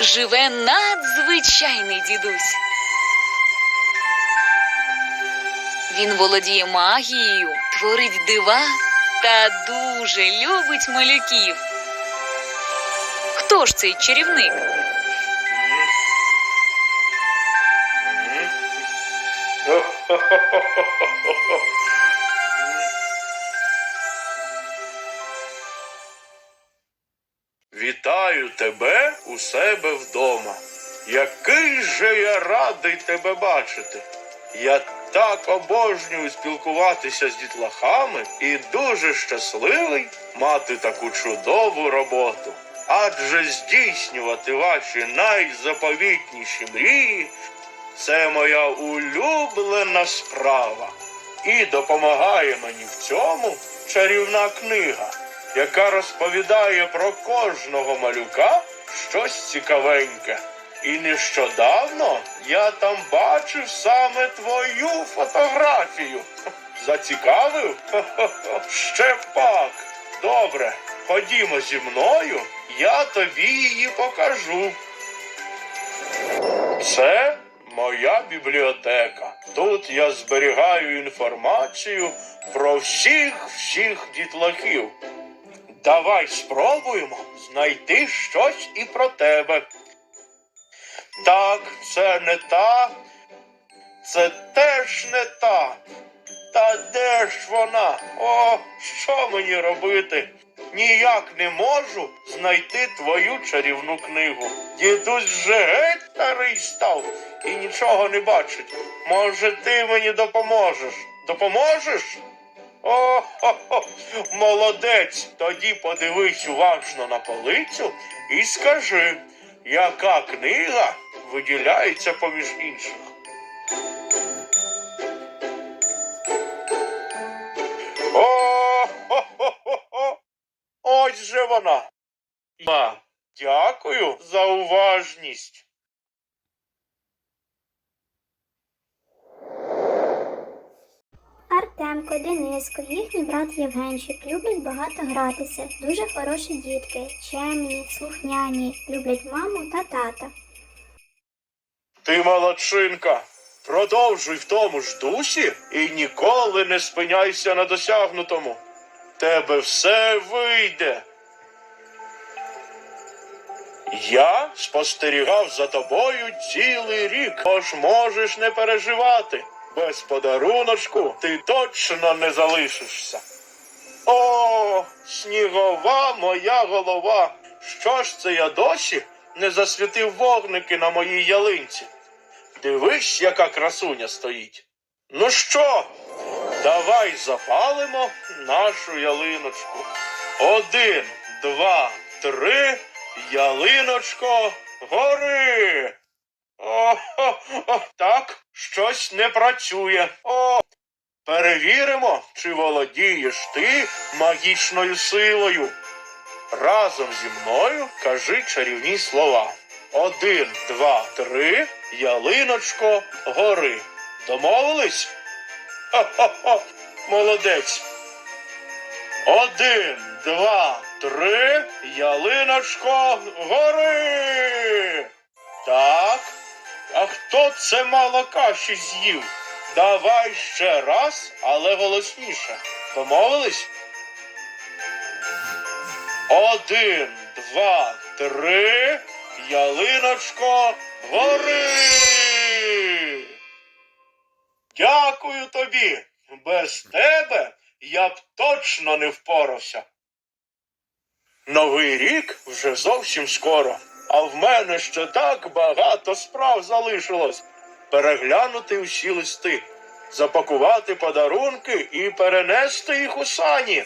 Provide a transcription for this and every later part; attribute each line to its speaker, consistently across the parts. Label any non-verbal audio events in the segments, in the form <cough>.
Speaker 1: живе надзвичайний дідусь. Він володіє магією, творить дива та дуже любить малюків. Хто ж цей чарівник? <laughs>
Speaker 2: Вітаю тебе у себе вдома. Який же я радий тебе бачити. Я так обожнюю спілкуватися з дітлахами і дуже щасливий мати таку чудову роботу. Адже здійснювати ваші найзаповітніші мрії це моя улюблена справа. І допомагає мені в цьому чарівна книга, яка розповідає про кожного малюка щось цікавеньке. І нещодавно я там бачив саме твою фотографію. <laughs> Зацікавив? <laughs> Ще пак. Добре, ходімо зі мною, я тобі її покажу. Це моя бібліотека. Тут я зберігаю інформацію про всіх всіх дітлахів. Давай спробуємо знайти щось і про тебе. Так, це не та, це теж не та. Та де ж вона? О, що мені робити? Ніяк не можу знайти твою чарівну книгу. Дідусь вже геть старий став і нічого не бачить. Може, ти мені допоможеш? Допоможеш? О, хо, хо, молодець. Тоді подивись уважно на полицю і скажи, яка книга виділяється поміж інших. О, хо, хо, хо, хо. Ось же вона. Дякую за уважність.
Speaker 3: Артемко, Дениско, їхній брат Євгенчик люблять багато гратися. Дуже хороші дітки, чемні, слухняні, люблять маму та тата.
Speaker 2: Ти молодчинка. Продовжуй в тому ж дусі і ніколи не спиняйся на досягнутому. Тебе все вийде. Я спостерігав за тобою цілий рік, тож можеш не переживати. Без подаруночку ти точно не залишишся. О, снігова моя голова. Що ж це я досі не засвітив вогники на моїй ялинці? Дивись, яка красуня стоїть. Ну що, давай запалимо нашу ялиночку. Один, два, три, ялиночко, гори. О, о, о, так, щось не працює. О, перевіримо, чи володієш ти магічною силою. Разом зі мною кажи чарівні слова. Один, два, три, ялиночко, гори. Домовились? Хо-хо-хо, молодець. Один, два, три, ялиночко, гори. Так. А хто це мало каші з'їв? Давай ще раз, але голосніше. Домовились? Один, два, три, ялиночко, гори. Дякую тобі. Без тебе я б точно не впорався. Новий рік вже зовсім скоро, а в мене ще так багато справ залишилось. Переглянути всі листи, запакувати подарунки і перенести їх у сані.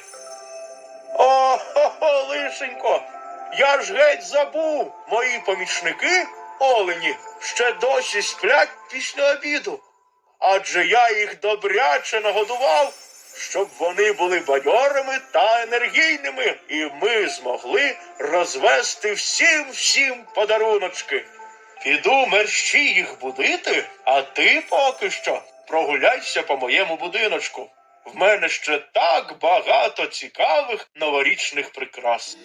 Speaker 2: О, хо, хо, лишенько, я ж геть забув. Мої помічники, олені, ще досі сплять після обіду. Адже я їх добряче нагодував, щоб вони були бадьорими та енергійними, і ми змогли розвести всім всім подаруночки. Піду мерщі їх будити, а ти поки що прогуляйся по моєму будиночку. В мене ще так багато цікавих новорічних прикрас.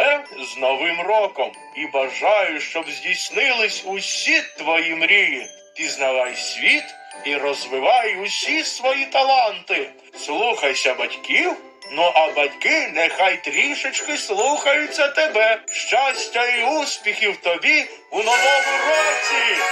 Speaker 2: тебе з Новим роком і бажаю, щоб здійснились усі твої мрії. Пізнавай світ і розвивай усі свої таланти. Слухайся батьків. Ну а батьки нехай трішечки слухаються тебе. Щастя і успіхів тобі у новому році.